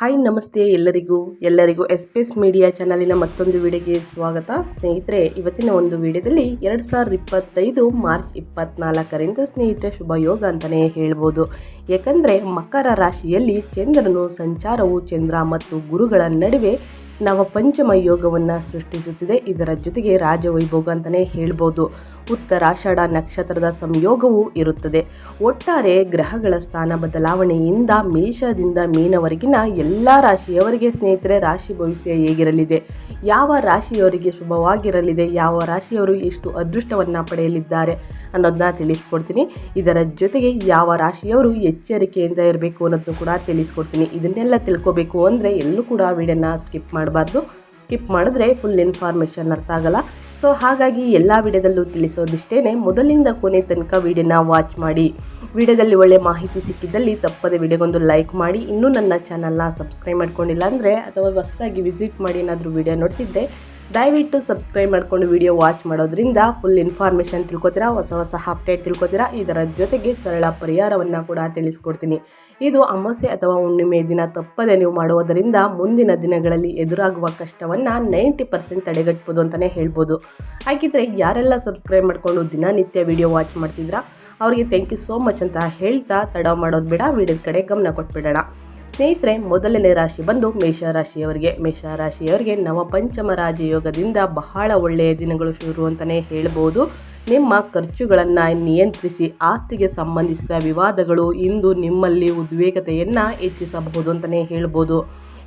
Hi, ನಮಸ್ತೆ ಎಲ್ಲರಿಗೂ. ಎಲ್ಲರಿಗೂ ಎಸ್ಪೇಸ್ ಮೀಡಿಯಾ ಚಾನಲಿನ ಮತ್ತೊಂದು ವಿಡಿಯೋಗೆ ಸ್ವಾಗತ. ಸ್ನೇಹಿತರೆ, ಇವತ್ತಿನ ಒಂದು ವಿಡಿಯೋದಲ್ಲಿ ಎರಡು ಸಾವಿರದ ಇಪ್ಪತ್ತೈದು ಮಾರ್ಚ್ ಇಪ್ಪತ್ನಾಲ್ಕರಿಂದ ಸ್ನೇಹಿತರೆ ಶುಭ ಯೋಗ ಅಂತಲೇ ಹೇಳ್ಬೋದು. ಏಕೆಂದರೆ ಮಕರ ರಾಶಿಯಲ್ಲಿ ಚಂದ್ರನು ಸಂಚಾರವು ಚಂದ್ರ ಮತ್ತು ಗುರುಗಳ ನಡುವೆ ನವಪಂಚಮ ಯೋಗವನ್ನು ಸೃಷ್ಟಿಸುತ್ತಿದೆ. ಇದರ ಜೊತೆಗೆ ರಾಜವೈಭೋಗ ಅಂತಲೇ ಹೇಳ್ಬೋದು. ಉತ್ತರಾಷಾಢ ನಕ್ಷತ್ರದ ಸಂಯೋಗವೂ ಇರುತ್ತದೆ. ಒಟ್ಟಾರೆ ಗ್ರಹಗಳ ಸ್ಥಾನ ಬದಲಾವಣೆಯಿಂದ ಮೇಷದಿಂದ ಮೀನವರೆಗಿನ ಎಲ್ಲ ರಾಶಿಯವರಿಗೆ ಸ್ನೇಹಿತರೆ, ರಾಶಿ ಭವಿಷ್ಯ ಹೇಗಿರಲಿದೆ? ಯಾವ ರಾಶಿಯವರಿಗೆ ಶುಭವಾಗಿರಲಿದೆ? ಯಾವ ರಾಶಿಯವರು ಎಷ್ಟು ಅದೃಷ್ಟವನ್ನು ಪಡೆಯಲಿದ್ದಾರೆ ಅನ್ನೋದನ್ನ ತಿಳಿಸ್ಕೊಡ್ತೀನಿ. ಇದರ ಜೊತೆಗೆ ಯಾವ ರಾಶಿಯವರು ಎಚ್ಚರಿಕೆಯಿಂದ ಇರಬೇಕು ಅನ್ನೋದನ್ನು ಕೂಡ ತಿಳಿಸ್ಕೊಡ್ತೀನಿ. ಇದನ್ನೆಲ್ಲ ತಿಳ್ಕೊಬೇಕು ಅಂದರೆ ಎಲ್ಲೂ ಕೂಡ ವಿಡಿಯೋನ ಸ್ಕಿಪ್ ಮಾಡಬಾರ್ದು. ಸ್ಕಿಪ್ ಮಾಡಿದ್ರೆ ಫುಲ್ ಇನ್ಫಾರ್ಮೇಷನ್ ಅರ್ಥ ಆಗಲ್ಲ. ಸೊ ಹಾಗಾಗಿ ಎಲ್ಲ ವಿಡಿಯೋದಲ್ಲೂ ತಿಳಿಸೋದಿಷ್ಟೇ ಮೊದಲಿಂದ ಕೊನೆ ತನಕ ವಿಡಿಯೋನ ವಾಚ್ ಮಾಡಿ. ವಿಡಿಯೋದಲ್ಲಿ ಒಳ್ಳೆ ಮಾಹಿತಿ ಸಿಕ್ಕಿದ್ದಲ್ಲಿ ತಪ್ಪದೆ ವಿಡಿಯೋಗೊಂದು ಲೈಕ್ ಮಾಡಿ. ಇನ್ನೂ ನನ್ನ ಚಾನಲ್ನ ಸಬ್ಸ್ಕ್ರೈಬ್ ಮಾಡ್ಕೊಂಡಿಲ್ಲ ಅಂದರೆ, ಅಥವಾ ಹೊಸದಾಗಿ ವಿಸಿಟ್ ಮಾಡಿ ಏನಾದರೂ ವಿಡಿಯೋ ನೋಡ್ತಿದ್ರೆ ದಯವಿಟ್ಟು ಸಬ್ಸ್ಕ್ರೈಬ್ ಮಾಡ್ಕೊಂಡು ವಿಡಿಯೋ ವಾಚ್ ಮಾಡೋದ್ರಿಂದ ಫುಲ್ ಇನ್ಫಾರ್ಮೇಷನ್ ತಿಳ್ಕೊತೀರಾ, ಹೊಸ ಹೊಸ ಅಪ್ಡೇಟ್ ತಿಳ್ಕೊತೀರಾ, ಇದರ ಜೊತೆಗೆ ಸರಳ ಪರಿಹಾರವನ್ನು ಕೂಡ ತಿಳಿಸ್ಕೊಡ್ತೀನಿ. ಇದು ಅಮಾವಾಸ್ಯೆ ಅಥವಾ ಹುಣ್ಣಿಮೆ ದಿನ ತಪ್ಪದೆ ನೀವು ಮಾಡುವುದರಿಂದ ಮುಂದಿನ ದಿನಗಳಲ್ಲಿ ಎದುರಾಗುವ ಕಷ್ಟವನ್ನು ನೈಂಟಿ ಪರ್ಸೆಂಟ್ ತಡೆಗಟ್ಬೋದು ಅಂತಲೇ ಹೇಳ್ಬೋದು. ಹಾಗಿದ್ರೆ ಯಾರೆಲ್ಲ ಸಬ್ಸ್ಕ್ರೈಬ್ ಮಾಡಿಕೊಂಡು ದಿನನಿತ್ಯ ವಿಡಿಯೋ ವಾಚ್ ಮಾಡ್ತಿದ್ರಾ ಅವರಿಗೆ ಥ್ಯಾಂಕ್ ಯು ಸೋ ಮಚ್ ಅಂತ ಹೇಳ್ತಾ ತಡ ಮಾಡೋದು ಬೇಡ, ವಿಡಿಯೋದ ಕಡೆ ಗಮನ ಕೊಟ್ಬಿಡೋಣ. ಸ್ನೇಹಿತರೆ, ಮೊದಲನೇ ರಾಶಿ ಬಂದು ಮೇಷರಾಶಿಯವರಿಗೆ. ಮೇಷರಾಶಿಯವರಿಗೆ ನವಪಂಚಮ ರಾಜಯೋಗದಿಂದ ಬಹಳ ಒಳ್ಳೆಯ ದಿನಗಳು ಶುರು ಅಂತಲೇ ಹೇಳ್ಬೋದು. ನಿಮ್ಮ ಖರ್ಚುಗಳನ್ನು ನಿಯಂತ್ರಿಸಿ, ಆಸ್ತಿಗೆ ಸಂಬಂಧಿಸಿದ ವಿವಾದಗಳು ಇಂದು ನಿಮ್ಮಲ್ಲಿ ಉದ್ವೇಗತೆಯನ್ನು ಹೆಚ್ಚಿಸಬಹುದು ಅಂತಲೇ ಹೇಳ್ಬೋದು.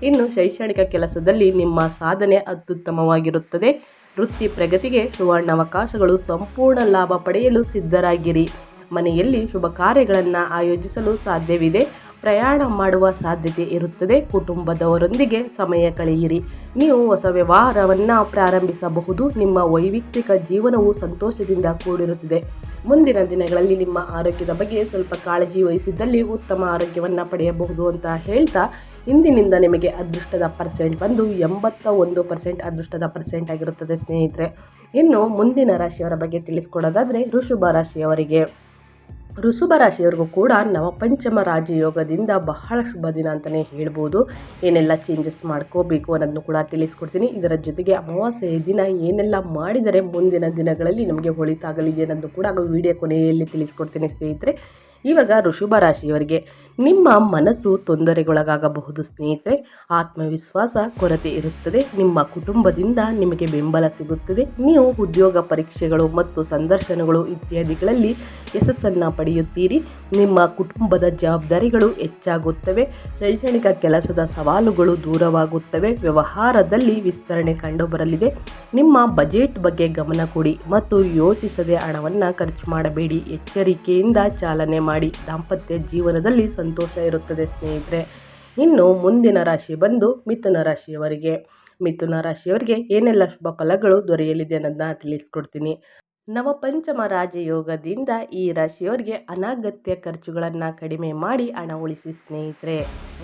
ಇನ್ನು ಶೈಕ್ಷಣಿಕ ಕೆಲಸದಲ್ಲಿ ನಿಮ್ಮ ಸಾಧನೆ ಅತ್ಯುತ್ತಮವಾಗಿರುತ್ತದೆ. ವೃತ್ತಿ ಪ್ರಗತಿಗೆ ಸುವರ್ಣಾವಕಾಶಗಳು ಸಂಪೂರ್ಣ ಲಾಭ ಪಡೆಯಲು ಸಿದ್ಧರಾಗಿರಿ. ಮನೆಯಲ್ಲಿ ಶುಭ ಕಾರ್ಯಗಳನ್ನು ಆಯೋಜಿಸಲು ಸಾಧ್ಯವಿದೆ. ಪ್ರಯಾಣ ಮಾಡುವ ಸಾಧ್ಯತೆ ಇರುತ್ತದೆ. ಕುಟುಂಬದವರೊಂದಿಗೆ ಸಮಯ ಕಳೆಯಿರಿ. ನೀವು ಹೊಸ ವ್ಯವಹಾರವನ್ನು ಪ್ರಾರಂಭಿಸಬಹುದು. ನಿಮ್ಮ ವೈಯಕ್ತಿಕ ಜೀವನವು ಸಂತೋಷದಿಂದ ಕೂಡಿರುತ್ತದೆ. ಮುಂದಿನ ದಿನಗಳಲ್ಲಿ ನಿಮ್ಮ ಆರೋಗ್ಯದ ಬಗ್ಗೆ ಸ್ವಲ್ಪ ಕಾಳಜಿ ವಹಿಸಿದ್ದಲ್ಲಿ ಉತ್ತಮ ಆರೋಗ್ಯವನ್ನು ಪಡೆಯಬಹುದು ಅಂತ ಹೇಳ್ತಾ, ಇಂದಿನಿಂದ ನಿಮಗೆ ಅದೃಷ್ಟದ ಪರ್ಸೆಂಟ್ ಬಂದು ಎಂಬತ್ತ ಒಂದು ಪರ್ಸೆಂಟ್ ಅದೃಷ್ಟದ ಪರ್ಸೆಂಟ್ ಆಗಿರುತ್ತದೆ ಸ್ನೇಹಿತರೆ. ಇನ್ನು ಮುಂದಿನ ರಾಶಿಯವರ ಬಗ್ಗೆ ತಿಳಿಸ್ಕೊಡೋದಾದರೆ ಋಷುಭ ರಾಶಿಯವರಿಗೆ. ಋಷಭ ರಾಶಿಯವರಿಗೂ ಕೂಡ ನವ ಪಂಚಮ ರಾಜಯೋಗದಿಂದ ಬಹಳ ಶುಭ ದಿನ ಅಂತಲೇ ಹೇಳ್ಬೋದು. ಏನೆಲ್ಲ ಚೇಂಜಸ್ ಮಾಡ್ಕೋಬೇಕು ಅನ್ನೋದನ್ನು ಕೂಡ ತಿಳಿಸ್ಕೊಡ್ತೀನಿ. ಇದರ ಜೊತೆಗೆ ಅಮಾವಾಸ್ಯೆ ದಿನ ಏನೆಲ್ಲ ಮಾಡಿದರೆ ಮುಂದಿನ ದಿನಗಳಲ್ಲಿ ನಮಗೆ ಹೊಳಿತಾಗಲಿದೆ ಅನ್ನೋದು ಕೂಡ ವಿಡಿಯೋ ಕೊನೆಯಲ್ಲಿ ತಿಳಿಸ್ಕೊಡ್ತೀನಿ ಸ್ನೇಹಿತರೆ. ಇವಾಗ ಋಷಭ ರಾಶಿಯವರಿಗೆ ನಿಮ್ಮ ಮನಸ್ಸು ತೊಂದರೆಗೊಳಗಾಗಬಹುದು ಸ್ನೇಹಿತರೆ. ಆತ್ಮವಿಶ್ವಾಸ, ಕೊರತೆ ಇರುತ್ತದೆ. ನಿಮ್ಮ ಕುಟುಂಬದಿಂದ ನಿಮಗೆ ಬೆಂಬಲ ಸಿಗುತ್ತದೆ. ನೀವು ಉದ್ಯೋಗ ಪರೀಕ್ಷೆಗಳು ಮತ್ತು ಸಂದರ್ಶನಗಳು ಇತ್ಯಾದಿಗಳಲ್ಲಿ ಯಶಸ್ಸನ್ನು ಪಡೆಯುತ್ತೀರಿ. ನಿಮ್ಮ ಕುಟುಂಬದ ಜವಾಬ್ದಾರಿಗಳು ಹೆಚ್ಚಾಗುತ್ತವೆ. ಶೈಕ್ಷಣಿಕ ಕೆಲಸದ ಸವಾಲುಗಳು ದೂರವಾಗುತ್ತವೆ. ವ್ಯವಹಾರದಲ್ಲಿ ವಿಸ್ತರಣೆ ಕಂಡುಬರಲಿದೆ. ನಿಮ್ಮ ಬಜೆಟ್ ಬಗ್ಗೆ ಗಮನ ಕೊಡಿ ಮತ್ತು ಯೋಚಿಸದೆ ಹಣವನ್ನು ಖರ್ಚು ಮಾಡಬೇಡಿ. ಎಚ್ಚರಿಕೆಯಿಂದ ಚಾಲನೆ ಮಾಡಿ. ದಾಂಪತ್ಯ ಜೀವನದಲ್ಲಿ ಸಂತೋಷ ಇರುತ್ತದೆ ಸ್ನೇಹಿತರೆ. ಇನ್ನು ಮುಂದಿನ ರಾಶಿ ಬಂದು ಮಿಥುನ ರಾಶಿಯವರಿಗೆ. ಮಿಥುನ ರಾಶಿಯವರಿಗೆ ಏನೆಲ್ಲ ಶುಭ ಫಲಗಳು ದೊರೆಯಲಿದೆ ಅನ್ನೋದನ್ನ ತಿಳಿಸ್ಕೊಡ್ತೀನಿ. ನವಪಂಚಮ ರಾಜಯೋಗದಿಂದ ಈ ರಾಶಿಯವರಿಗೆ ಅನಗತ್ಯ ಖರ್ಚುಗಳನ್ನು ಕಡಿಮೆ ಮಾಡಿ ಹಣ ಉಳಿಸಿ ಸ್ನೇಹಿತರೆ.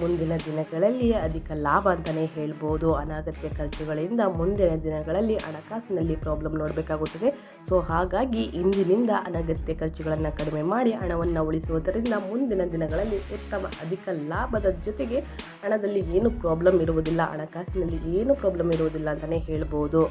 ಮುಂದಿನ ದಿನಗಳಲ್ಲಿ ಅಧಿಕ ಲಾಭ ಅಂತಲೇ ಹೇಳ್ಬೋದು. ಅನಗತ್ಯ ಖರ್ಚುಗಳಿಂದ ಮುಂದಿನ ದಿನಗಳಲ್ಲಿ ಹಣಕಾಸಿನಲ್ಲಿ ಪ್ರಾಬ್ಲಮ್ ನೋಡಬೇಕಾಗುತ್ತದೆ. ಸೊ ಹಾಗಾಗಿ ಇಂದಿನಿಂದ ಅನಗತ್ಯ ಖರ್ಚುಗಳನ್ನು ಕಡಿಮೆ ಮಾಡಿ ಹಣವನ್ನು ಉಳಿಸುವುದರಿಂದ ಮುಂದಿನ ದಿನಗಳಲ್ಲಿ ಉತ್ತಮ ಅಧಿಕ ಲಾಭದ ಜೊತೆಗೆ ಹಣದಲ್ಲಿ ಏನು ಪ್ರಾಬ್ಲಮ್ ಇರುವುದಿಲ್ಲ, ಹಣಕಾಸಿನಲ್ಲಿ ಏನು ಪ್ರಾಬ್ಲಮ್ ಇರುವುದಿಲ್ಲ ಅಂತಲೇ ಹೇಳ್ಬೋದು.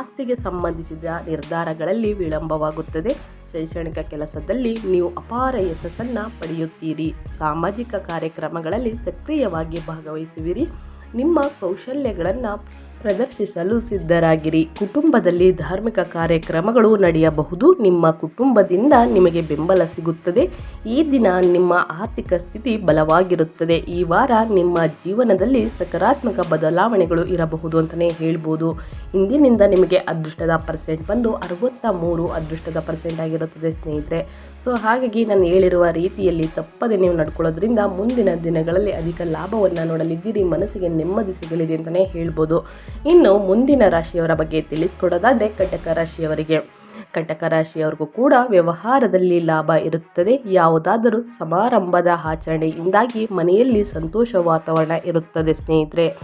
ಆಸ್ತಿಗೆ ಸಂಬಂಧಿಸಿದ ನಿರ್ಧಾರಗಳಲ್ಲಿ ವಿಳಂಬವಾಗುತ್ತದೆ. ಶೈಕ್ಷಣಿಕ ಕೆಲಸದಲ್ಲಿ ನೀವು ಅಪಾರ ಯಶಸ್ಸನ್ನು ಪಡೆಯುತ್ತೀರಿ. ಸಾಮಾಜಿಕ ಕಾರ್ಯಕ್ರಮಗಳಲ್ಲಿ ಸಕ್ರಿಯವಾಗಿ ಭಾಗವಹಿಸುವಿರಿ. ನಿಮ್ಮ ಕೌಶಲ್ಯಗಳನ್ನು ಪ್ರದರ್ಶಿಸಲು ಸಿದ್ಧರಾಗಿರಿ. ಕುಟುಂಬದಲ್ಲಿ ಧಾರ್ಮಿಕ ಕಾರ್ಯಕ್ರಮಗಳು ನಡೆಯಬಹುದು. ನಿಮ್ಮ ಕುಟುಂಬದಿಂದ ನಿಮಗೆ ಬೆಂಬಲ ಸಿಗುತ್ತದೆ. ಈ ದಿನ ನಿಮ್ಮ ಆರ್ಥಿಕ ಸ್ಥಿತಿ ಬಲವಾಗಿರುತ್ತದೆ. ಈ ವಾರ ನಿಮ್ಮ ಜೀವನದಲ್ಲಿ ಸಕಾರಾತ್ಮಕ ಬದಲಾವಣೆಗಳು ಇರಬಹುದು ಅಂತಲೇ ಹೇಳ್ಬೋದು. ಇಂದಿನಿಂದ ನಿಮಗೆ ಅದೃಷ್ಟದ ಪರ್ಸೆಂಟ್ ಬಂದು ಅರವತ್ತ ಮೂರು ಅದೃಷ್ಟದ ಪರ್ಸೆಂಟ್ ಆಗಿರುತ್ತದೆ ಸ್ನೇಹಿತರೆ. ಸೊ ಹಾಗಾಗಿ ನಾನು ಹೇಳಿರುವ ರೀತಿಯಲ್ಲಿ ತಪ್ಪದೆ ನೀವು ನಡ್ಕೊಳ್ಳೋದ್ರಿಂದ ಮುಂದಿನ ದಿನಗಳಲ್ಲಿ ಅಧಿಕ ಲಾಭವನ್ನು ನೋಡಲಿದ್ದೀರಿ, ಮನಸ್ಸಿಗೆ ನೆಮ್ಮದಿ ಸಿಗಲಿದೆ ಅಂತಲೇ ಹೇಳ್ಬೋದು. ಇನ್ನು ಮುಂದಿನ ರಾಶಿಯವರ ಬಗ್ಗೆ ತಿಳಿಸ್ಕೊಡೋದಾದರೆ ಕಟಕ ರಾಶಿಯವರಿಗೆ. ಕಟಕ ರಾಶಿಯವರಿಗೂ ಕೂಡ ವ್ಯವಹಾರದಲ್ಲಿ ಲಾಭ ಇರುತ್ತದೆ. ಯಾವುದಾದರೂ ಸಮಾರಂಭದ ಆಚರಣೆಯಿಂದಾಗಿ ಮನೆಯಲ್ಲಿ ಸಂತೋಷ ವಾತಾವರಣ ಇರುತ್ತದೆ ಸ್ನೇಹಿತರೆ.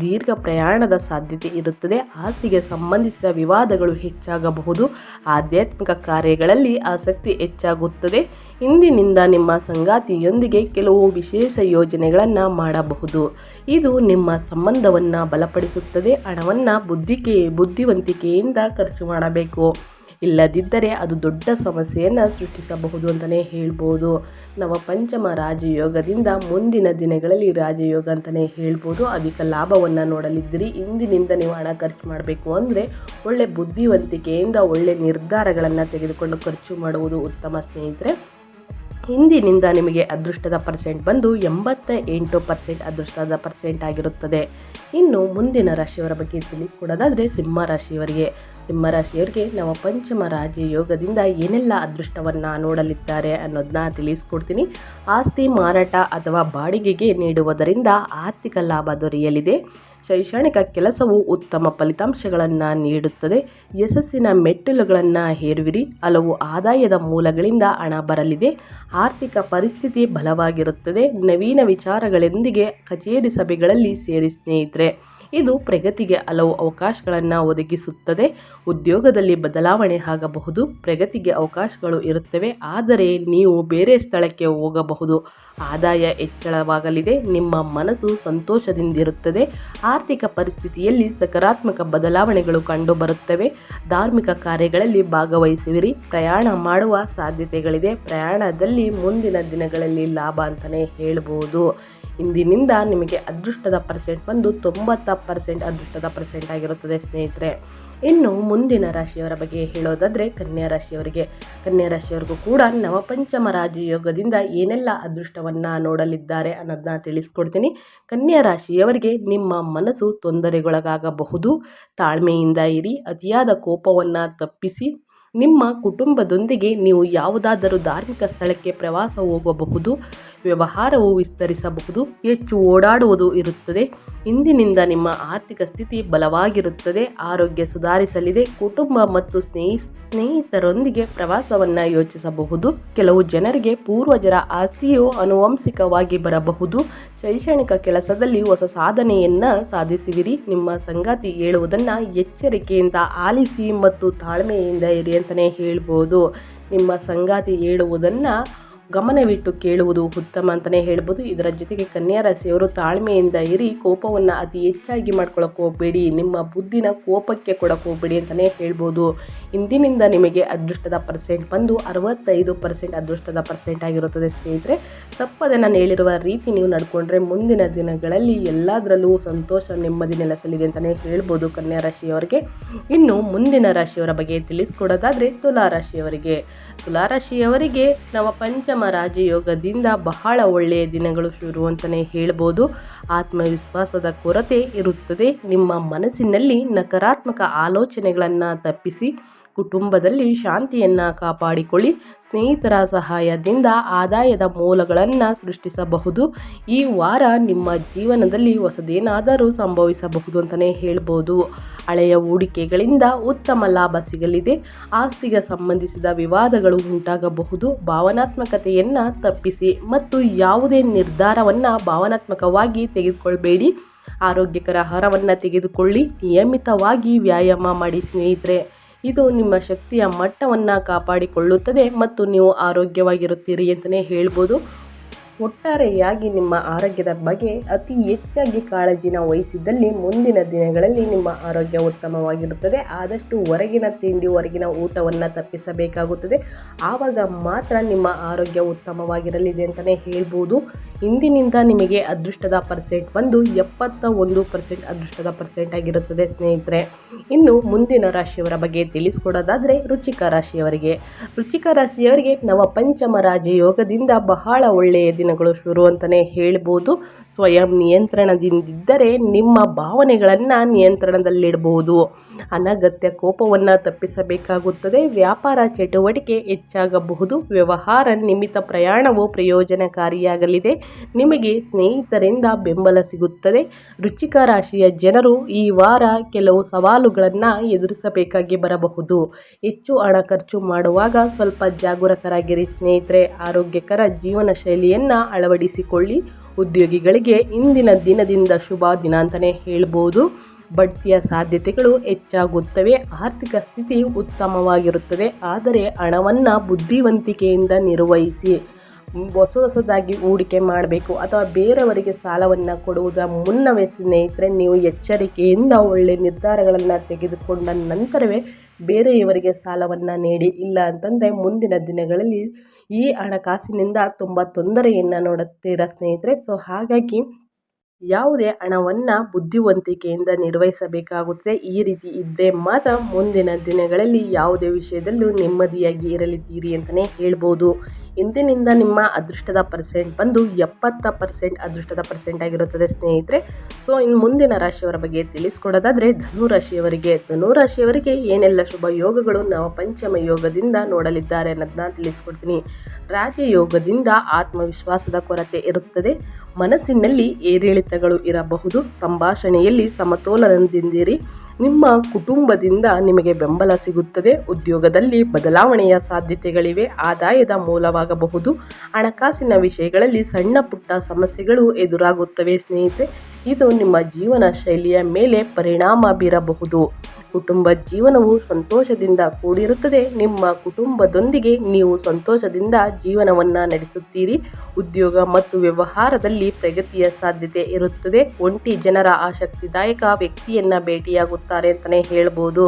ದೀರ್ಘ ಪ್ರಯಾಣದ ಸಾಧ್ಯತೆ ಇರುತ್ತದೆ. ಆಸ್ತಿಗೆ ಸಂಬಂಧಿಸಿದ ವಿವಾದಗಳು ಹೆಚ್ಚಾಗಬಹುದು. ಆಧ್ಯಾತ್ಮಿಕ ಕಾರ್ಯಗಳಲ್ಲಿ ಆಸಕ್ತಿ ಹೆಚ್ಚಾಗುತ್ತದೆ. ಇಂದಿನಿಂದ ನಿಮ್ಮ ಸಂಗಾತಿಯೊಂದಿಗೆ ಕೆಲವು ವಿಶೇಷ ಯೋಜನೆಗಳನ್ನು ಮಾಡಬಹುದು. ಇದು ನಿಮ್ಮ ಸಂಬಂಧವನ್ನು ಬಲಪಡಿಸುತ್ತದೆ. ಹಣವನ್ನು ಬುದ್ಧಿಕೆ, ಬುದ್ಧಿವಂತಿಕೆಯಿಂದ ಖರ್ಚು ಮಾಡಬೇಕು. ಇಲ್ಲದಿದ್ದರೆ ಅದು ದೊಡ್ಡ ಸಮಸ್ಯೆಯನ್ನು ಸೃಷ್ಟಿಸಬಹುದು ಅಂತಲೇ ಹೇಳ್ಬೋದು. ನವಪಂಚಮ ರಾಜಯೋಗದಿಂದ ಮುಂದಿನ ದಿನಗಳಲ್ಲಿ ರಾಜಯೋಗ ಅಂತಲೇ ಹೇಳ್ಬೋದು. ಅಧಿಕ ಲಾಭವನ್ನು ನೋಡಲಿದ್ದೀರಿ. ಇಂದಿನಿಂದ ನೀವು ಹಣ ಖರ್ಚು ಮಾಡಬೇಕು ಅಂದರೆ ಒಳ್ಳೆ ಬುದ್ಧಿವಂತಿಕೆಯಿಂದ ಒಳ್ಳೆ ನಿರ್ಧಾರಗಳನ್ನು ತೆಗೆದುಕೊಂಡು ಖರ್ಚು ಮಾಡುವುದು ಉತ್ತಮ ಸ್ನೇಹಿತರೆ. ಇಂದಿನಿಂದ ನಿಮಗೆ ಅದೃಷ್ಟದ ಪರ್ಸೆಂಟ್ ಬಂದು ಎಂಬತ್ತ ಎಂಟು ಪರ್ಸೆಂಟ್ ಅದೃಷ್ಟದ ಪರ್ಸೆಂಟ್ ಆಗಿರುತ್ತದೆ. ಇನ್ನು ಮುಂದಿನ ರಾಶಿಯವರ ಬಗ್ಗೆ ತಿಳಿಸ್ಕೊಡೋದಾದರೆ ಸಿಂಹ ರಾಶಿಯವರಿಗೆ. ಸಿಂಹ ರಾಶಿಯವರಿಗೆ ನಮ್ಮ ಪಂಚಮ ರಾಜಯೋಗದಿಂದ ಏನೆಲ್ಲ ಅದೃಷ್ಟವನ್ನು ನೋಡಲಿದ್ದಾರೆ ಅನ್ನೋದನ್ನ ತಿಳಿಸ್ಕೊಡ್ತೀನಿ. ಆಸ್ತಿ, ಮಾರಾಟ ಅಥವಾ ಬಾಡಿಗೆಗೆ ನೀಡುವುದರಿಂದ ಆರ್ಥಿಕ ಲಾಭ ದೊರೆಯಲಿದೆ. ಶೈಕ್ಷಣಿಕ ಕೆಲಸವು ಉತ್ತಮ ಫಲಿತಾಂಶಗಳನ್ನು ನೀಡುತ್ತದೆ. ಯಶಸ್ಸಿನ ಮೆಟ್ಟಿಲುಗಳನ್ನು ಹೇರುವಿರಿ. ಹಲವು ಆದಾಯದ ಮೂಲಗಳಿಂದ ಹಣ ಬರಲಿದೆ. ಆರ್ಥಿಕ ಪರಿಸ್ಥಿತಿ ಬಲವಾಗಿರುತ್ತದೆ. ನವೀನ ವಿಚಾರಗಳೊಂದಿಗೆ ಕಚೇರಿ ಸಭೆಗಳಲ್ಲಿ ಸೇರಿ ಸ್ನೇಹಿತರೆ ಇದು ಪ್ರಗತಿಗೆ ಹಲವು ಅವಕಾಶಗಳನ್ನು ಒದಗಿಸುತ್ತದೆ. ಉದ್ಯೋಗದಲ್ಲಿ ಬದಲಾವಣೆ ಆಗಬಹುದು, ಪ್ರಗತಿಗೆ ಅವಕಾಶಗಳು ಇರುತ್ತವೆ, ಆದರೆ ನೀವು ಬೇರೆ ಸ್ಥಳಕ್ಕೆ ಹೋಗಬಹುದು. ಆದಾಯ ಹೆಚ್ಚಳವಾಗಲಿದೆ, ನಿಮ್ಮ ಮನಸ್ಸು ಸಂತೋಷದಿಂದಿರುತ್ತದೆ. ಆರ್ಥಿಕ ಪರಿಸ್ಥಿತಿಯಲ್ಲಿ ಸಕಾರಾತ್ಮಕ ಬದಲಾವಣೆಗಳು ಕಂಡುಬರುತ್ತವೆ. ಧಾರ್ಮಿಕ ಕಾರ್ಯಗಳಲ್ಲಿ ಭಾಗವಹಿಸುವಿರಿ. ಪ್ರಯಾಣ ಮಾಡುವ ಸಾಧ್ಯತೆಗಳಿದೆ. ಪ್ರಯಾಣದಲ್ಲಿ ಮುಂದಿನ ದಿನಗಳಲ್ಲಿ ಲಾಭ ಅಂತಲೇ ಹೇಳ್ಬೋದು. ಇಂದಿನಿಂದ ನಿಮಗೆ ಅದೃಷ್ಟದ ಪರ್ಸೆಂಟ್ ಬಂದು ತೊಂಬತ್ತ ಪರ್ಸೆಂಟ್ ಅದೃಷ್ಟದ ಪರ್ಸೆಂಟ್ ಆಗಿರುತ್ತದೆ, ಸ್ನೇಹಿತರೆ. ಇನ್ನು ಮುಂದಿನ ರಾಶಿಯವರ ಬಗ್ಗೆ ಹೇಳೋದಾದರೆ ಕನ್ಯಾ ರಾಶಿಯವರಿಗೆ. ಕನ್ಯಾ ರಾಶಿಯವರಿಗೂ ಕೂಡ ನವಪಂಚಮ ರಾಜಯೋಗದಿಂದ ಏನೆಲ್ಲ ಅದೃಷ್ಟವನ್ನು ನೋಡಲಿದ್ದಾರೆ ಅನ್ನೋದನ್ನ ತಿಳಿಸ್ಕೊಡ್ತೀನಿ. ಕನ್ಯಾ ರಾಶಿಯವರಿಗೆ ನಿಮ್ಮ ಮನಸ್ಸು ತೊಂದರೆಗೊಳಗಾಗಬಹುದು. ತಾಳ್ಮೆಯಿಂದ ಇರಿ, ಅತಿಯಾದ ಕೋಪವನ್ನು ತಪ್ಪಿಸಿ. ನಿಮ್ಮ ಕುಟುಂಬದೊಂದಿಗೆ ನೀವು ಯಾವುದಾದರೂ ಧಾರ್ಮಿಕ ಸ್ಥಳಕ್ಕೆ ಪ್ರವಾಸ ಹೋಗಬಹುದು. ವ್ಯವಹಾರವು ವಿಸ್ತರಿಸಬಹುದು, ಹೆಚ್ಚು ಓಡಾಡುವುದು ಇರುತ್ತದೆ. ಇಂದಿನಿಂದ ನಿಮ್ಮ ಆರ್ಥಿಕ ಸ್ಥಿತಿ ಬಲವಾಗಿರುತ್ತದೆ, ಆರೋಗ್ಯ ಸುಧಾರಿಸಲಿದೆ, ಕುಟುಂಬ ಮತ್ತು ಸ್ನೇಹಿ, ಸ್ನೇಹಿತರೊಂದಿಗೆ ಪ್ರವಾಸವನ್ನು ಯೋಚಿಸಬಹುದು. ಕೆಲವು ಜನರಿಗೆ ಪೂರ್ವಜರ ಆಸ್ತಿಯು ಆನುವಂಶಿಕವಾಗಿ ಬರಬಹುದು. ಶೈಕ್ಷಣಿಕ ಕೆಲಸದಲ್ಲಿ ಹೊಸ ಸಾಧನೆಯನ್ನು ಸಾಧಿಸುವಿರಿ ನಿಮ್ಮ ಸಂಗಾತಿ ಹೇಳುವುದನ್ನು ಎಚ್ಚರಿಕೆಯಿಂದ ಆಲಿಸಿ ಮತ್ತು ತಾಳ್ಮೆಯಿಂದ ಇರಿ ಅಂತಲೇ ಹೇಳ್ಬೋದು. ನಿಮ್ಮ ಸಂಗಾತಿ ಹೇಳುವುದನ್ನು ಗಮನವಿಟ್ಟು ಕೇಳುವುದು ಉತ್ತಮ ಅಂತಲೇ ಹೇಳ್ಬೋದು. ಇದರ ಜೊತೆಗೆ ಕನ್ಯಾ ರಾಶಿಯವರು ತಾಳ್ಮೆಯಿಂದ ಇರಿ, ಕೋಪವನ್ನು ಅತಿ ಹೆಚ್ಚಾಗಿ ಮಾಡ್ಕೊಳಕ್ಕೆ ಹೋಗಬೇಡಿ, ನಿಮ್ಮ ಬುದ್ಧಿನ ಕೋಪಕ್ಕೆ ಕೊಡಕ್ಕೆ ಹೋಗಬೇಡಿ ಅಂತಲೇ ಹೇಳ್ಬೋದು. ಇಂದಿನಿಂದ ನಿಮಗೆ ಅದೃಷ್ಟದ ಪರ್ಸೆಂಟ್ ಬಂದು ಅರವತ್ತೈದು ಪರ್ಸೆಂಟ್ ಅದೃಷ್ಟದ ಪರ್ಸೆಂಟ್ ಆಗಿರುತ್ತದೆ ಸ್ನೇಹಿತರೆ. ತಪ್ಪದೆ ನಾನು ಹೇಳಿರುವ ರೀತಿ ನೀವು ನಡ್ಕೊಂಡ್ರೆ ಮುಂದಿನ ದಿನಗಳಲ್ಲಿ ಎಲ್ಲದರಲ್ಲೂ ಸಂತೋಷ, ನೆಮ್ಮದಿ ನೆಲೆಸಲಿದೆ ಅಂತಲೇ ಹೇಳ್ಬೋದು ಕನ್ಯಾ ರಾಶಿಯವರಿಗೆ. ಇನ್ನು ಮುಂದಿನ ರಾಶಿಯವರ ಬಗ್ಗೆ ತಿಳಿಸ್ಕೊಡೋದಾದರೆ ತುಲಾ ರಾಶಿಯವರಿಗೆ. ತುಲಾರಾಶಿಯವರಿಗೆ ನಮ್ಮ ಪಂಚಮ ರಾಜಯೋಗದಿಂದ ಬಹಳ ಒಳ್ಳೆಯ ದಿನಗಳು ಶುರು ಅಂತಲೇ ಹೇಳ್ಬೋದು. ಆತ್ಮವಿಶ್ವಾಸದ ಕೊರತೆ ಇರುತ್ತದೆ. ನಿಮ್ಮ ಮನಸ್ಸಿನಲ್ಲಿ ನಕಾರಾತ್ಮಕ ಆಲೋಚನೆಗಳನ್ನು ತಪ್ಪಿಸಿ ಕುಟುಂಬದಲ್ಲಿ ಶಾಂತಿಯನ್ನು ಕಾಪಾಡಿಕೊಳ್ಳಿ. ಸ್ನೇಹಿತರ ಸಹಾಯದಿಂದ ಆದಾಯದ ಮೂಲಗಳನ್ನು ಸೃಷ್ಟಿಸಬಹುದು. ಈ ವಾರ ನಿಮ್ಮ ಜೀವನದಲ್ಲಿ ಹೊಸದೇನಾದರೂ ಸಂಭವಿಸಬಹುದು ಅಂತಲೇ ಹೇಳ್ಬೋದು. ಹಳೆಯ ಹೂಡಿಕೆಗಳಿಂದ ಉತ್ತಮ ಲಾಭ ಸಿಗಲಿದೆ. ಆಸ್ತಿಗೆ ಸಂಬಂಧಿಸಿದ ವಿವಾದಗಳು ಉಂಟಾಗಬಹುದು. ಭಾವನಾತ್ಮಕತೆಯನ್ನು ತಪ್ಪಿಸಿ ಮತ್ತು ಯಾವುದೇ ನಿರ್ಧಾರವನ್ನು ಭಾವನಾತ್ಮಕವಾಗಿ ತೆಗೆದುಕೊಳ್ಬೇಡಿ. ಆರೋಗ್ಯಕರ ಆಹಾರವನ್ನು ತೆಗೆದುಕೊಳ್ಳಿ. ನಿಯಮಿತವಾಗಿ ವ್ಯಾಯಾಮ ಮಾಡಿ ಸ್ನೇಹಿತರೆ. ಇದು ನಿಮ್ಮ ಶಕ್ತಿಯ ಮಟ್ಟವನ್ನು ಕಾಪಾಡಿಕೊಳ್ಳುತ್ತದೆ ಮತ್ತು ನೀವು ಆರೋಗ್ಯವಾಗಿರುತ್ತೀರಿ ಅಂತಲೇ ಹೇಳ್ಬೋದು. ಒಟ್ಟಾರೆಯಾಗಿ ನಿಮ್ಮ ಆರೋಗ್ಯದ ಬಗ್ಗೆ ಅತಿ ಹೆಚ್ಚಾಗಿ ಕಾಳಜಿನ ವಹಿಸಿದ್ದಲ್ಲಿ ಮುಂದಿನ ದಿನಗಳಲ್ಲಿ ನಿಮ್ಮ ಆರೋಗ್ಯ ಉತ್ತಮವಾಗಿರುತ್ತದೆ. ಆದಷ್ಟು ಹೊರಗಿನ ತಿಂಡಿ, ಹೊರಗಿನ ಊಟವನ್ನು ತಪ್ಪಿಸಬೇಕಾಗುತ್ತದೆ. ಆವಾಗ ಮಾತ್ರ ನಿಮ್ಮ ಆರೋಗ್ಯ ಉತ್ತಮವಾಗಿರಲಿದೆ ಅಂತಲೇ ಹೇಳ್ಬೋದು. ಇಂದಿನಿಂದ ನಿಮಗೆ ಅದೃಷ್ಟದ ಪರ್ಸೆಂಟ್ ಬಂದು ಎಪ್ಪತ್ತ ಒಂದು ಪರ್ಸೆಂಟ್ ಅದೃಷ್ಟದ ಪರ್ಸೆಂಟ್ ಆಗಿರುತ್ತದೆ ಸ್ನೇಹಿತರೆ. ಇನ್ನು ಮುಂದಿನ ರಾಶಿಯವರ ಬಗ್ಗೆ ತಿಳಿಸ್ಕೊಡೋದಾದರೆ ರುಚಿಕ ರಾಶಿಯವರಿಗೆ. ರುಚಿಕ ರಾಶಿಯವರಿಗೆ ನವ ಪಂಚಮ ರಾಜಯೋಗದಿಂದ ಬಹಳ ಒಳ್ಳೆಯ ದಿನಗಳು ಶುರು ಅಂತಲೇ ಹೇಳ್ಬೋದು. ಸ್ವಯಂ ನಿಯಂತ್ರಣದಿಂದಿದ್ದರೆ ನಿಮ್ಮ ಭಾವನೆಗಳನ್ನು ನಿಯಂತ್ರಣದಲ್ಲಿಡಬಹುದು ಅನಗತ್ಯ ಕೋಪವನ್ನು ತಪ್ಪಿಸಬೇಕಾಗುತ್ತದೆ. ವ್ಯಾಪಾರ ಚಟುವಟಿಕೆ ಹೆಚ್ಚಾಗಬಹುದು. ವ್ಯವಹಾರ ನಿಮಿತ್ತ ಪ್ರಯಾಣವು ಪ್ರಯೋಜನಕಾರಿಯಾಗಲಿದೆ. ನಿಮಗೆ ಸ್ನೇಹಿತರಿಂದ ಬೆಂಬಲ ಸಿಗುತ್ತದೆ. ರುಚಿಕ ರಾಶಿಯ ಜನರು ಈ ವಾರ ಕೆಲವು ಸವಾಲುಗಳನ್ನು ಎದುರಿಸಬೇಕಾಗಿ ಬರಬಹುದು. ಹೆಚ್ಚು ಹಣ ಖರ್ಚು ಮಾಡುವಾಗ ಸ್ವಲ್ಪ ಜಾಗರೂಕರಾಗಿರಿ ಸ್ನೇಹಿತರೆ. ಆರೋಗ್ಯಕರ ಜೀವನ ಶೈಲಿಯನ್ನು ಅಳವಡಿಸಿಕೊಳ್ಳಿ. ಉದ್ಯೋಗಿಗಳಿಗೆ ಇಂದಿನ ದಿನದಿಂದ ಶುಭ ದಿನ ಅಂತಲೇ ಹೇಳ್ಬೋದು. ಬಡ್ತಿಯ ಸಾಧ್ಯತೆಗಳು ಹೆಚ್ಚಾಗುತ್ತವೆ. ಆರ್ಥಿಕ ಸ್ಥಿತಿ ಉತ್ತಮವಾಗಿರುತ್ತದೆ. ಆದರೆ ಹಣವನ್ನು ಬುದ್ಧಿವಂತಿಕೆಯಿಂದ ನಿರ್ವಹಿಸಿ, ಹೊಸ ಹೊಸದಾಗಿ ಹೂಡಿಕೆ ಮಾಡಬೇಕು ಅಥವಾ ಬೇರೆಯವರಿಗೆ ಸಾಲವನ್ನು ಕೊಡುವುದರ ಮುನ್ನವೇ ಸ್ನೇಹಿತರೆ, ನೀವು ಎಚ್ಚರಿಕೆಯಿಂದ ಒಳ್ಳೆಯ ನಿರ್ಧಾರಗಳನ್ನು ತೆಗೆದುಕೊಂಡ ನಂತರವೇ ಬೇರೆಯವರಿಗೆ ಸಾಲವನ್ನು ನೀಡಿ. ಇಲ್ಲ ಅಂತಂದರೆ ಮುಂದಿನ ದಿನಗಳಲ್ಲಿ ಈ ಹಣಕಾಸಿನಿಂದ ತುಂಬ ತೊಂದರೆಯನ್ನು ನೋಡುತ್ತೀರ ಸ್ನೇಹಿತರೆ? ಸೊ ಹಾಗಾಗಿ ಯಾವುದೇ ಹಣವನ್ನು ಬುದ್ಧಿವಂತಿಕೆಯಿಂದ ನಿರ್ವಹಿಸಬೇಕಾಗುತ್ತದೆ. ಈ ರೀತಿ ಇದ್ದರೆ ಮಾತ್ರ ಮುಂದಿನ ದಿನಗಳಲ್ಲಿ ಯಾವುದೇ ವಿಷಯದಲ್ಲೂ ನೆಮ್ಮದಿಯಾಗಿ ಇರಲಿದ್ದೀರಿ ಅಂತಲೇ ಹೇಳ್ಬೋದು. ಇಂದಿನಿಂದ ನಿಮ್ಮ ಅದೃಷ್ಟದ ಪರ್ಸೆಂಟ್ ಬಂದು ಎಪ್ಪತ್ತ ಪರ್ಸೆಂಟ್ ಅದೃಷ್ಟದ ಪರ್ಸೆಂಟ್ ಆಗಿರುತ್ತದೆ ಸ್ನೇಹಿತರೆ. ಸೊ ಇನ್ನು ಮುಂದಿನ ರಾಶಿಯವರ ಬಗ್ಗೆ ತಿಳಿಸ್ಕೊಡೋದಾದರೆ ಧನುರಾಶಿಯವರಿಗೆ ಧನುರಾಶಿಯವರಿಗೆ ಧನು ರಾಶಿಯವರಿಗೆ ಏನೆಲ್ಲ ಶುಭ ಯೋಗಗಳು ನಾವು ಪಂಚಮ ಯೋಗದಿಂದ ನೋಡಲಿದ್ದಾರೆ ಅನ್ನೋದನ್ನ ತಿಳಿಸ್ಕೊಡ್ತೀನಿ. ರಾಜಯೋಗದಿಂದ ಆತ್ಮವಿಶ್ವಾಸದ ಕೊರತೆ ಇರುತ್ತದೆ. ಮನಸ್ಸಿನಲ್ಲಿ ಏರಿಳಿತಗಳು ಇರಬಹುದು. ಸಂಭಾಷಣೆಯಲ್ಲಿ ಸಮತೋಲನದಿಂದಿರಿ. ನಿಮ್ಮ ಕುಟುಂಬದಿಂದ ನಿಮಗೆ ಬೆಂಬಲ ಸಿಗುತ್ತದೆ. ಉದ್ಯೋಗದಲ್ಲಿ ಬದಲಾವಣೆಯ ಸಾಧ್ಯತೆಗಳಿವೆ. ಆದಾಯದ ಮೂಲವಾಗಬಹುದು. ಹಣಕಾಸಿನ ವಿಷಯಗಳಲ್ಲಿ ಸಣ್ಣ ಪುಟ್ಟ ಸಮಸ್ಯೆಗಳು ಎದುರಾಗುತ್ತವೆ ಸ್ನೇಹಿತರೆ. ಇದು ನಿಮ್ಮ ಜೀವನ ಶೈಲಿಯ ಮೇಲೆ ಪರಿಣಾಮ ಬೀರಬಹುದು. ಕುಟುಂಬ ಜೀವನವು ಸಂತೋಷದಿಂದ ಕೂಡಿರುತ್ತದೆ. ನಿಮ್ಮ ಕುಟುಂಬದೊಂದಿಗೆ ನೀವು ಸಂತೋಷದಿಂದ ಜೀವನವನ್ನು ನಡೆಸುತ್ತೀರಿ. ಉದ್ಯೋಗ ಮತ್ತು ವ್ಯವಹಾರದಲ್ಲಿ ಪ್ರಗತಿಯ ಸಾಧ್ಯತೆ ಇರುತ್ತದೆ. ಒಂಟಿ ಜನರ ಆಸಕ್ತಿದಾಯಕ ವ್ಯಕ್ತಿಯನ್ನು ಭೇಟಿಯಾಗುತ್ತಾರೆ ಅಂತಲೇ ಹೇಳ್ಬೋದು.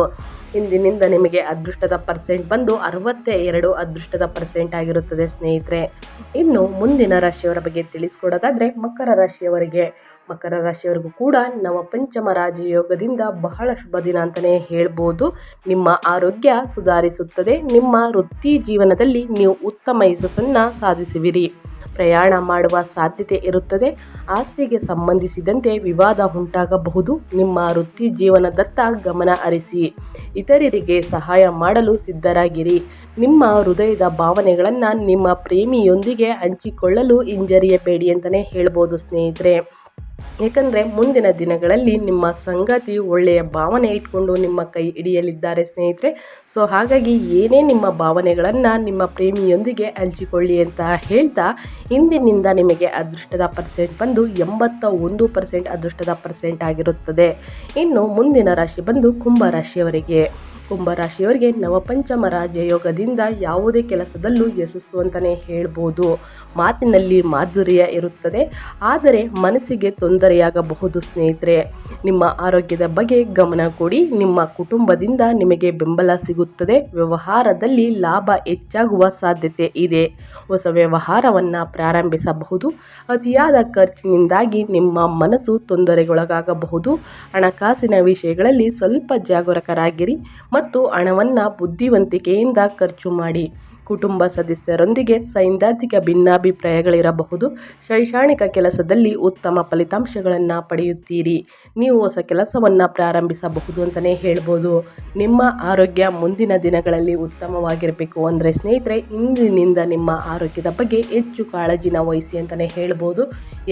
ಇಂದಿನಿಂದ ನಿಮಗೆ ಅದೃಷ್ಟದ ಪರ್ಸೆಂಟ್ ಬಂದು ಅರವತ್ತ ಎರಡು ಅದೃಷ್ಟದ ಪರ್ಸೆಂಟ್ ಆಗಿರುತ್ತದೆ, ಸ್ನೇಹಿತರೆ. ಇನ್ನು ಮುಂದಿನ ರಾಶಿಯವರ ಬಗ್ಗೆ ತಿಳಿಸ್ಕೊಡೋದಾದರೆ ಮಕರ ರಾಶಿಯವರಿಗೆ. ಮಕರ ರಾಶಿಯವರಿಗೂ ಕೂಡ ನವ ಪಂಚಮ ರಾಜಯೋಗದಿಂದ ಬಹಳ ಶುಭ ದಿನ ಅಂತಲೇ ಹೇಳ್ಬೋದು. ನಿಮ್ಮ ಆರೋಗ್ಯ ಸುಧಾರಿಸುತ್ತದೆ. ನಿಮ್ಮ ವೃತ್ತಿ ಜೀವನದಲ್ಲಿ ನೀವು ಉತ್ತಮ ಯಶಸ್ಸನ್ನು ಸಾಧಿಸುವಿರಿ. ಪ್ರಯಾಣ ಮಾಡುವ ಸಾಧ್ಯತೆ ಇರುತ್ತದೆ. ಆಸ್ತಿಗೆ ಸಂಬಂಧಿಸಿದಂತೆ ವಿವಾದ ಉಂಟಾಗಬಹುದು. ನಿಮ್ಮ ವೃತ್ತಿ ಜೀವನದತ್ತ ಗಮನ ಹರಿಸಿ. ಇತರರಿಗೆ ಸಹಾಯ ಮಾಡಲು ಸಿದ್ಧರಾಗಿರಿ. ನಿಮ್ಮ ಹೃದಯದ ಭಾವನೆಗಳನ್ನು ನಿಮ್ಮ ಪ್ರೇಮಿಯೊಂದಿಗೆ ಹಂಚಿಕೊಳ್ಳಲು ಹಿಂಜರಿಯಬೇಡಿ ಅಂತಲೇ ಹೇಳ್ಬೋದು ಸ್ನೇಹಿತರೆ. ಏಕೆಂದರೆ ಮುಂದಿನ ದಿನಗಳಲ್ಲಿ ನಿಮ್ಮ ಸಂಗಾತಿ ಒಳ್ಳೆಯ ಭಾವನೆ ಇಟ್ಕೊಂಡು ನಿಮ್ಮ ಕೈ ಹಿಡಿಯಲಿದ್ದಾರೆ ಸ್ನೇಹಿತರೆ. ಸೊ ಹಾಗಾಗಿ ಏನೇ ನಿಮ್ಮ ಭಾವನೆಗಳನ್ನು ನಿಮ್ಮ ಪ್ರೇಮಿಯೊಂದಿಗೆ ಹಂಚಿಕೊಳ್ಳಿ ಅಂತ ಹೇಳ್ತಾ ಇಂದಿನಿಂದ ನಿಮಗೆ ಅದೃಷ್ಟದ ಪರ್ಸೆಂಟ್ ಬಂದು ಎಂಬತ್ತ ಒಂದು ಪರ್ಸೆಂಟ್ ಅದೃಷ್ಟದ ಪರ್ಸೆಂಟ್ ಆಗಿರುತ್ತದೆ. ಇನ್ನು ಮುಂದಿನ ರಾಶಿ ಬಂದು ಕುಂಭ ರಾಶಿಯವರಿಗೆ ಕುಂಭರಾಶಿಯವರಿಗೆ ನವಪಂಚಮ ರಾಜಯೋಗದಿಂದ ಯಾವುದೇ ಕೆಲಸದಲ್ಲೂ ಯಶಸ್ಸು ಅಂತಲೇ ಹೇಳ್ಬೋದು. ಮಾತಿನಲ್ಲಿ ಮಾಧುರ್ಯ ಇರುತ್ತದೆ. ಆದರೆ ಮನಸ್ಸಿಗೆ ತೊಂದರೆಯಾಗಬಹುದು ಸ್ನೇಹಿತರೆ. ನಿಮ್ಮ ಆರೋಗ್ಯದ ಬಗ್ಗೆ ಗಮನ ಕೊಡಿ. ನಿಮ್ಮ ಕುಟುಂಬದಿಂದ ನಿಮಗೆ ಬೆಂಬಲ ಸಿಗುತ್ತದೆ. ವ್ಯವಹಾರದಲ್ಲಿ ಲಾಭ ಹೆಚ್ಚಾಗುವ ಸಾಧ್ಯತೆ ಇದೆ. ಹೊಸ ವ್ಯವಹಾರವನ್ನು ಪ್ರಾರಂಭಿಸಬಹುದು. ಅತಿಯಾದ ಖರ್ಚಿನಿಂದಾಗಿ ನಿಮ್ಮ ಮನಸ್ಸು ತೊಂದರೆಗೊಳಗಾಗಬಹುದು. ಹಣಕಾಸಿನ ವಿಷಯಗಳಲ್ಲಿ ಸ್ವಲ್ಪ ಜಾಗರೂಕರಾಗಿರಿ ಮತ್ತು ಹಣವನ್ನು ಬುದ್ಧಿವಂತಿಕೆಯಿಂದ ಖರ್ಚು ಮಾಡಿ. ಕುಟುಂಬ ಸದಸ್ಯರೊಂದಿಗೆ ಸೈದ್ಧಾಂತಿಕ ಭಿನ್ನಾಭಿಪ್ರಾಯಗಳಿರಬಹುದು. ಶೈಕ್ಷಣಿಕ ಕೆಲಸದಲ್ಲಿ ಉತ್ತಮ ಫಲಿತಾಂಶಗಳನ್ನು ಪಡೆಯುತ್ತೀರಿ. ನೀವು ಹೊಸ ಕೆಲಸವನ್ನು ಪ್ರಾರಂಭಿಸಬಹುದು ಅಂತಲೇ ಹೇಳ್ಬೋದು. ನಿಮ್ಮ ಆರೋಗ್ಯ ಮುಂದಿನ ದಿನಗಳಲ್ಲಿ ಉತ್ತಮವಾಗಿರಬೇಕು ಅಂದರೆ ಸ್ನೇಹಿತರೆ, ಇಂದಿನಿಂದ ನಿಮ್ಮ ಆರೋಗ್ಯದ ಬಗ್ಗೆ ಹೆಚ್ಚು ಕಾಳಜಿನ ವಹಿಸಿ ಅಂತಲೇ ಹೇಳ್ಬೋದು.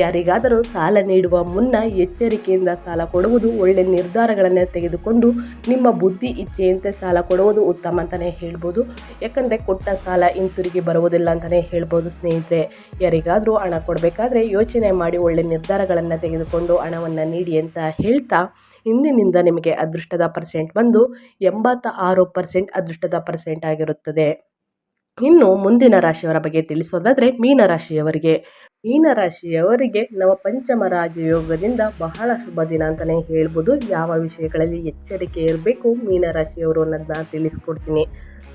ಯಾರಿಗಾದರೂ ಸಾಲ ನೀಡುವ ಮುನ್ನ ಎಚ್ಚರಿಕೆಯಿಂದ ಸಾಲ ಕೊಡುವುದು ಒಳ್ಳೆಯ ನಿರ್ಧಾರಗಳನ್ನು ತೆಗೆದುಕೊಂಡು ನಿಮ್ಮ ಬುದ್ಧಿ, ಇಚ್ಛೆಯಂತೆ ಸಾಲ ಕೊಡುವುದು ಉತ್ತಮ ಅಂತಲೇ ಹೇಳ್ಬೋದು. ಯಾಕಂದರೆ ಕೊಟ್ಟ ಸಾಲ ಹಿಂತಿರುಗಿ ಬರುವುದಿಲ್ಲ ಅಂತಲೇ ಹೇಳ್ಬೋದು ಸ್ನೇಹಿತರೆ. ಯಾರಿಗಾದರೂ ಹಣ ಕೊಡಬೇಕಾದ್ರೆ ಯೋಚನೆ ಮಾಡಿ ಒಳ್ಳೆಯ ನಿರ್ಧಾರಗಳನ್ನು ತೆಗೆದುಕೊಂಡು ಹಣವನ್ನು ನೀಡಿ ಅಂತ ಹೇಳ್ತಾ ಇಂದಿನಿಂದ ನಿಮಗೆ ಅದೃಷ್ಟದ ಪರ್ಸೆಂಟ್ ಬಂದು ಎಂಬತ್ತ ಆರು ಪರ್ಸೆಂಟ್ ಅದೃಷ್ಟದ ಪರ್ಸೆಂಟ್ ಆಗಿರುತ್ತದೆ. ಇನ್ನು ಮುಂದಿನ ರಾಶಿಯವರ ಬಗ್ಗೆ ತಿಳಿಸೋದಾದರೆ ಮೀನರಾಶಿಯವರಿಗೆ ಮೀನರಾಶಿಯವರಿಗೆ ನವಪಂಚಮ ರಾಜಯೋಗದಿಂದ ಬಹಳ ಶುಭ ದಿನ ಅಂತಲೇ ಹೇಳ್ಬೋದು. ಯಾವ ವಿಷಯಗಳಲ್ಲಿ ಎಚ್ಚರಿಕೆ ಇರಬೇಕು ಮೀನರಾಶಿಯವರು ಅನ್ನೋದನ್ನ ತಿಳಿಸ್ಕೊಡ್ತೀನಿ.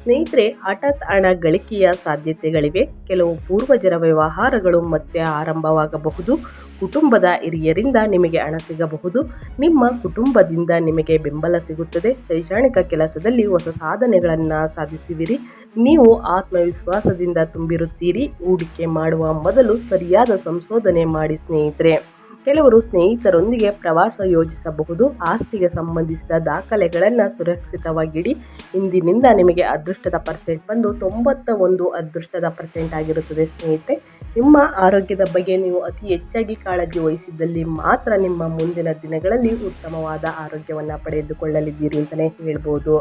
ಸ್ನೇಹಿತರೆ, ಹಠಾತ್ ಹಣ ಗಳಿಕೆಯ ಸಾಧ್ಯತೆಗಳಿವೆ. ಕೆಲವು ಪೂರ್ವಜರ ವ್ಯವಹಾರಗಳು ಮತ್ತೆ ಆರಂಭವಾಗಬಹುದು. ಕುಟುಂಬದ ಹಿರಿಯರಿಂದ ನಿಮಗೆ ಹಣ ಸಿಗಬಹುದು. ನಿಮ್ಮ ಕುಟುಂಬದಿಂದ ನಿಮಗೆ ಬೆಂಬಲ ಸಿಗುತ್ತದೆ. ಶೈಕ್ಷಣಿಕ ಕೆಲಸದಲ್ಲಿ ಹೊಸ ಸಾಧನೆಗಳನ್ನು ಸಾಧಿಸುವಿರಿ ನೀವು ಆತ್ಮವಿಶ್ವಾಸದಿಂದ ತುಂಬಿರುತ್ತೀರಿ. ಹೂಡಿಕೆ ಮಾಡುವ ಮೊದಲು ಸರಿಯಾದ ಸಂಶೋಧನೆ ಮಾಡಿ ಸ್ನೇಹಿತರೆ. ಕೆಲವರು ಸ್ನೇಹಿತರೊಂದಿಗೆ ಪ್ರವಾಸ ಯೋಜಿಸಬಹುದು ಆಸ್ತಿಗೆ ಸಂಬಂಧಿಸಿದ ದಾಖಲೆಗಳನ್ನು ಸುರಕ್ಷಿತವಾಗಿಡಿ. ಇಂದಿನಿಂದ ನಿಮಗೆ ಅದೃಷ್ಟದ ಪರ್ಸೆಂಟ್ ಬಂದು ತೊಂಬತ್ತ ಒಂದು ಅದೃಷ್ಟದ ಪರ್ಸೆಂಟ್ ಆಗಿರುತ್ತದೆ ಸ್ನೇಹಿತರೆ. ನಿಮ್ಮ ಆರೋಗ್ಯದ ಬಗ್ಗೆ ನೀವು ಅತಿ ಹೆಚ್ಚಾಗಿ ಕಾಳಜಿ ವಹಿಸಿದ್ದಲ್ಲಿ ಮಾತ್ರ ನಿಮ್ಮ ಮುಂದಿನ ದಿನಗಳಲ್ಲಿ ಉತ್ತಮವಾದ ಆರೋಗ್ಯವನ್ನು ಪಡೆದುಕೊಳ್ಳಲಿದ್ದೀರಿ ಅಂತಲೇ ಹೇಳ್ಬೋದು.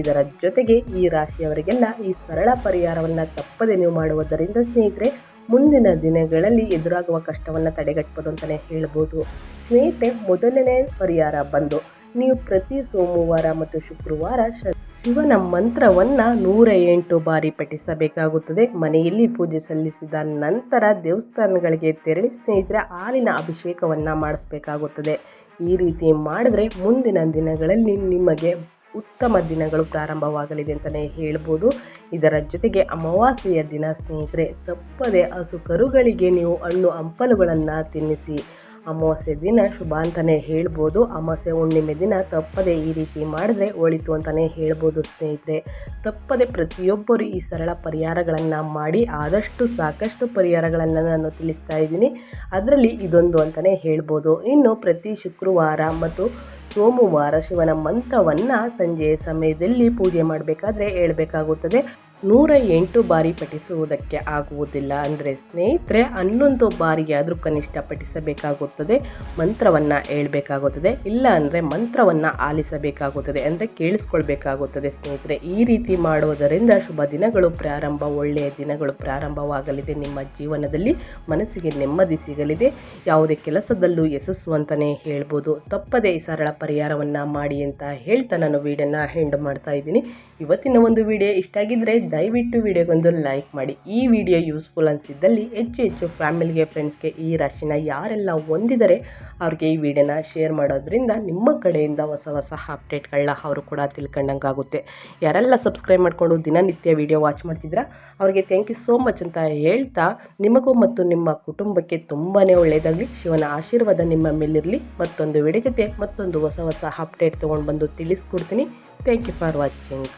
ಇದರ ಜೊತೆಗೆ ಈ ರಾಶಿಯವರಿಗೆಲ್ಲ ಈ ಸರಳ ಪರಿಹಾರವನ್ನು ತಪ್ಪದೆ ನೀವು ಮಾಡುವುದರಿಂದ ಸ್ನೇಹಿತರೆ ಮುಂದಿನ ದಿನಗಳಲ್ಲಿ ಎದುರಾಗುವ ಕಷ್ಟವನ್ನು ತಡೆಗಟ್ಬೋದು ಅಂತಲೇ ಹೇಳ್ಬೋದು. ಸ್ನೇಹಿತೆ, ಮೊದಲನೇ ಪರಿಹಾರ ಬಂದು ನೀವು ಪ್ರತಿ ಸೋಮವಾರ ಮತ್ತು ಶುಕ್ರವಾರ ಶಿವನ ಮಂತ್ರವನ್ನು ನೂರ ಎಂಟು ಬಾರಿ ಪಠಿಸಬೇಕಾಗುತ್ತದೆ. ಮನೆಯಲ್ಲಿ ಪೂಜೆ ಸಲ್ಲಿಸಿದ ನಂತರ ದೇವಸ್ಥಾನಗಳಿಗೆ ತೆರಳಿ ಸ್ನೇಹಿತರೆ, ಹಾಲಿನ ಅಭಿಷೇಕವನ್ನು ಮಾಡಿಸ್ಬೇಕಾಗುತ್ತದೆ. ಈ ರೀತಿ ಮಾಡಿದ್ರೆ ಮುಂದಿನ ದಿನಗಳಲ್ಲಿ ನಿಮಗೆ ಉತ್ತಮ ದಿನಗಳು ಪ್ರಾರಂಭವಾಗಲಿದೆ ಅಂತಲೇ ಹೇಳ್ಬೋದು. ಇದರ ಜೊತೆಗೆ ಅಮಾವಾಸ್ಯೆಯ ದಿನ ಸ್ನೇಹಿತರೆ, ತಪ್ಪದೆ ಹಸು ಕರುಗಳಿಗೆ ನೀವು ಹಣ್ಣು, ಹಂಪಲುಗಳನ್ನು ತಿನ್ನಿಸಿ. ಅಮಾವಾಸ್ಯೆ ದಿನ ಶುಭ ಅಂತಲೇ ಹೇಳ್ಬೋದು. ಅಮಾವಾಸ್ಯೆ ಹುಣ್ಣಿಮೆ ದಿನ ತಪ್ಪದೆ ಈ ರೀತಿ ಮಾಡಿದ್ರೆ ಒಳಿತು ಅಂತಲೇ ಹೇಳ್ಬೋದು ಸ್ನೇಹಿತರೆ. ತಪ್ಪದೆ ಪ್ರತಿಯೊಬ್ಬರು ಈ ಸರಳ ಪರಿಹಾರಗಳನ್ನು ಮಾಡಿ ಆದಷ್ಟು ಸಾಕಷ್ಟು ಪರಿಹಾರಗಳನ್ನು ನಾನು ತಿಳಿಸ್ತಾ ಇದ್ದೀನಿ. ಅದರಲ್ಲಿ ಇದೊಂದು ಅಂತಲೇ ಹೇಳ್ಬೋದು. ಇನ್ನು ಪ್ರತಿ ಶುಕ್ರವಾರ ಮತ್ತು ಸೋಮವಾರ ಶಿವನ ಮಂತ್ರವನ್ನು ಸಂಜೆಯ ಸಮಯದಲ್ಲಿ ಪೂಜೆ ಮಾಡಬೇಕಾದ್ರೆ ಹೇಳ್ಬೇಕಾಗುತ್ತದೆ. ನೂರ ಎಂಟು ಬಾರಿ ಪಠಿಸುವುದಕ್ಕೆ ಆಗುವುದಿಲ್ಲ ಅಂದರೆ ಸ್ನೇಹಿತರೆ, ಹನ್ನೊಂದು ಬಾರಿಯಾದರೂ ಕನಿಷ್ಠ ಪಠಿಸಬೇಕಾಗುತ್ತದೆ, ಮಂತ್ರವನ್ನು ಹೇಳಬೇಕಾಗುತ್ತದೆ, ಇಲ್ಲ ಅಂದರೆ ಮಂತ್ರವನ್ನು ಆಲಿಸಬೇಕಾಗುತ್ತದೆ ಅಂದರೆ ಕೇಳಿಸ್ಕೊಳ್ಬೇಕಾಗುತ್ತದೆ ಸ್ನೇಹಿತರೆ. ಈ ರೀತಿ ಮಾಡುವುದರಿಂದ ಶುಭ ದಿನಗಳು ಪ್ರಾರಂಭ, ಒಳ್ಳೆಯ ದಿನಗಳು ಪ್ರಾರಂಭವಾಗಲಿದೆ. ನಿಮ್ಮ ಜೀವನದಲ್ಲಿ ಮನಸ್ಸಿಗೆ ನೆಮ್ಮದಿ ಸಿಗಲಿದೆ. ಯಾವುದೇ ಕೆಲಸದಲ್ಲೂ ಯಶಸ್ಸು ಅಂತಲೇ ಹೇಳ್ಬೋದು. ತಪ್ಪದೇ ಸರಳ ಪರಿಹಾರವನ್ನು ಮಾಡಿ ಅಂತ ಹೇಳ್ತಾ ನಾನು ವೀಡಿಯೋನ ಹೆಂಡ್ ಮಾಡ್ತಾ ಇದ್ದೀನಿ. ಇವತ್ತಿನ ಒಂದು ವಿಡಿಯೋ ಇಷ್ಟ ಆಗಿದ್ದರೆ ದಯವಿಟ್ಟು ವಿಡಿಯೋಗೊಂದು ಲೈಕ್ ಮಾಡಿ. ಈ ವಿಡಿಯೋ ಯೂಸ್ಫುಲ್ ಅನಿಸಿದ್ದಲ್ಲಿ ಹೆಚ್ಚು ಹೆಚ್ಚು ಫ್ಯಾಮಿಲಿಗೆ, ಫ್ರೆಂಡ್ಸ್ಗೆ ಈ ರಾಶಿನ ಯಾರೆಲ್ಲ ಹೊಂದಿದರೆ ಅವ್ರಿಗೆ ಈ ವಿಡಿಯೋನ ಶೇರ್ ಮಾಡೋದ್ರಿಂದ ನಿಮ್ಮ ಕಡೆಯಿಂದ ಹೊಸ ಹೊಸ ಅಪ್ಡೇಟ್ಗಳನ್ನ ಅವರು ಕೂಡ ತಿಳ್ಕೊಂಡಂಗಾಗುತ್ತೆ. ಯಾರೆಲ್ಲ ಸಬ್ಸ್ಕ್ರೈಬ್ ಮಾಡಿಕೊಂಡು ದಿನನಿತ್ಯ ವಿಡಿಯೋ ವಾಚ್ ಮಾಡ್ತಿದ್ದೀರಾ, ಅವರಿಗೆ ಥ್ಯಾಂಕ್ ಯು ಸೋ ಮಚ್ ಅಂತ ಹೇಳ್ತಾ ನಿಮಗೂ ಮತ್ತು ನಿಮ್ಮ ಕುಟುಂಬಕ್ಕೆ ತುಂಬಾ ಒಳ್ಳೆಯದಾಗಲಿ ಶಿವನ ಆಶೀರ್ವಾದ ನಿಮ್ಮ ಮೇಲಿರಲಿ. ಮತ್ತೊಂದು ವಿಡಿಯೋ ಜೊತೆ ಮತ್ತೊಂದು ಹೊಸ ಹೊಸ ಅಪ್ಡೇಟ್ ತೊಗೊಂಡು ಬಂದು ತಿಳಿಸ್ಕೊಡ್ತೀನಿ. Thank you for watching